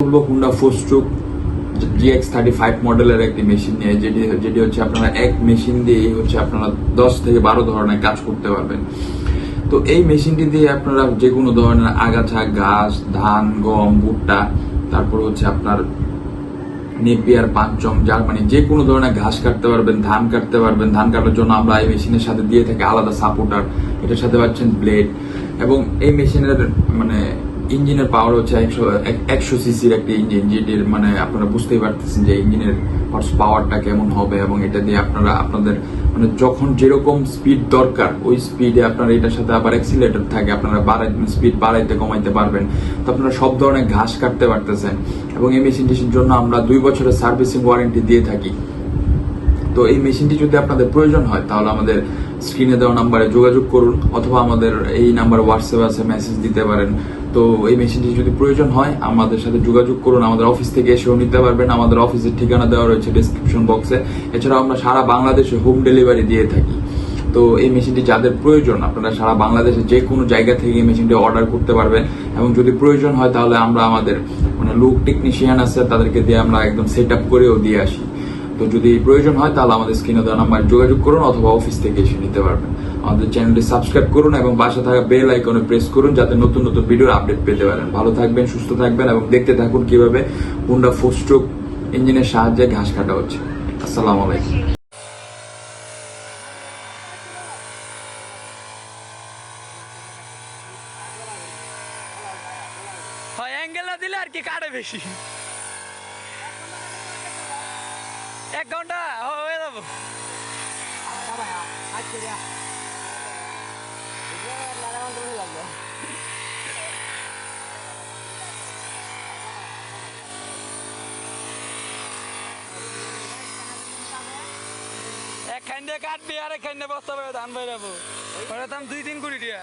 Honda four stroke GX thirty five মডেলের একটি machine নিয়ে, যেটি যেটি হচ্ছে আপনারা এক মেশিন দিয়ে হচ্ছে আপনারা দশ থেকে বারো ধরনের কাজ করতে পারবেন। তো এই মেশিনটি দিয়ে আপনারা যে কোনো ধরনের আগাছা ঘাস ধান, গম, ভুট্টা, তারপর হচ্ছে আপনার নেপিয়ার পাঁচচম জার্মানি যে কোনো ধরনের ঘাস কাটতে পারবেন, ধান কাটতে পারবেন। ধান কাটার জন্য আমরা এই মেশিনের সাথে দিয়ে থাকি আলাদা সাপোর্টার এটার সাথে পাচ্ছেন ব্লেড এবং এই মেশিনের মানে ইঞ্জিনের পাওয়ার হচ্ছে একশো একশো সিসির একটি ইঞ্জিন যেটির মানে আপনারা বুঝতেই পারতেছেন যে ইঞ্জিনের হর্স পাওয়ারটা কেমন হবে এবং এটা দিয়ে আপনারা, আপনাদের মানে যখন যেরকম স্পিড দরকার, ওই স্পিডে আপনার এটার সাথে আবার এক্সিলেটর থাকে, আপনারা বাড়াই স্পিড বাড়াইতে কমাইতে পারবেন। তো আপনারা সব ধরনের ঘাস কাটতে পারতেছেন। এবং এই মেশিনটির জন্য আমরা দুই বছরের সার্ভিসিং ওয়ারেন্টি দিয়ে থাকি। তো এই মেশিনটি যদি আপনাদের প্রয়োজন হয়, তাহলে আমাদের স্ক্রিনে দেওয়া নাম্বারে যোগাযোগ করুন, অথবা আমাদের এই নাম্বার হোয়াটসঅ্যাপ আছে মেসেজ দিতে পারেন। তো এই মেশিনটি যদি প্রয়োজন হয়, আমাদের সাথে যোগাযোগ করুন, আমাদের অফিস থেকে এসেও নিতে পারবেন। আমাদের অফিসের ঠিকানা দেওয়া রয়েছে ডিসক্রিপশন বক্সে এছাড়াও আমরা সারা বাংলাদেশে হোম ডেলিভারি দিয়ে থাকি। তো এই মেশিনটি যাদের প্রয়োজন, আপনারা সারা বাংলাদেশে যে কোনো জায়গা থেকে এই মেশিনটি অর্ডার করতে পারবেন। এবং যদি প্রয়োজন হয়, তাহলে আমরা আমাদের মানে লুক টেকনিশিয়ান আছে, তাদেরকে দিয়ে আমরা একদম সেট আপ করেও দিয়ে আসি। তো যদি প্রয়োজন হয়, তাহলে আমাদের স্ক্রিনে দেওয়া নাম্বার যোগাযোগ করুন অথবা অফিস থেকে এসে নিতে পারবেন। আমাদের চ্যানেলটি সাবস্ক্রাইব করুন এবং পাশে থাকা বেল আইকনে প্রেস করুন যাতে নতুন নতুন ভিডিওর আপডেট পেতে পারেন। ভালো থাকবেন, সুস্থ থাকবেন এবং দেখতে থাকুন কীভাবে হুন্ডা ফোস্ট্রোক ইঞ্জিনের সাহায্যে ঘাস কাটা হচ্ছে। আসসালামু আলাইকুম। অ্যাঙ্গেল না দিলে আর কি কাটে বেশি। এক ঘণ্টা হয়ে যাব। একখান দিয়ে কাটবি আর একখান দিয়ে বস্তা করে ধান বেরাবো ওটা দাম দুই তিন কোটি টিয়া।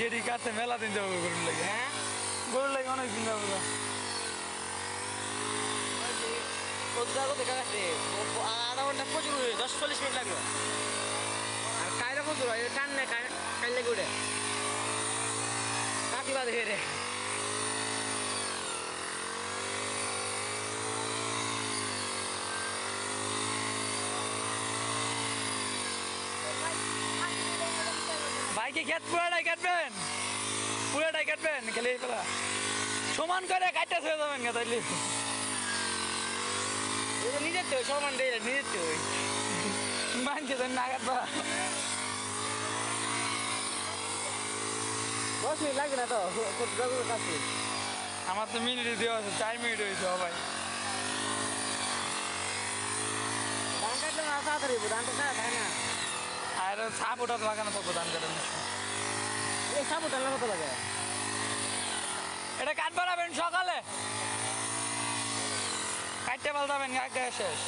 যেটি কাটতে মেলা দিন যাব গরুর লাগে হ্যাঁ? গরুর লাগে অনেক দিন যাব আধা ঘণ্টা প্রচুর দশ চল্লিশ মিনিট লাগল আর কায়রা প্রচুর হয় টান নেই কাইলে করে কাটি বাদে রে বাইকে খেত পুরাটাই কাটবেন। পুরাটাই কাটবেন খেলে। পেলা সমান করে কাটতে হয়ে যাবেন গা তাইলে। নিজের তো সমান দেয় নিজের তো। মানছে তো না কাটবা। দশ মিনিট লাগবে না তো? কাছে আমার তো মিনিটে দেওয়া আছে চার মিনিট হয়েছে সবাই ধান কাটলে না তাড়াতাড়ি ধানটা খায় না। আর সাপ ওটা লাগানো থাকব ধান কাটার এই সাবু টানলে কত লাগে। এটা কাটবার সকালে? কাটতে পাল্টাবেন আগে শেষ।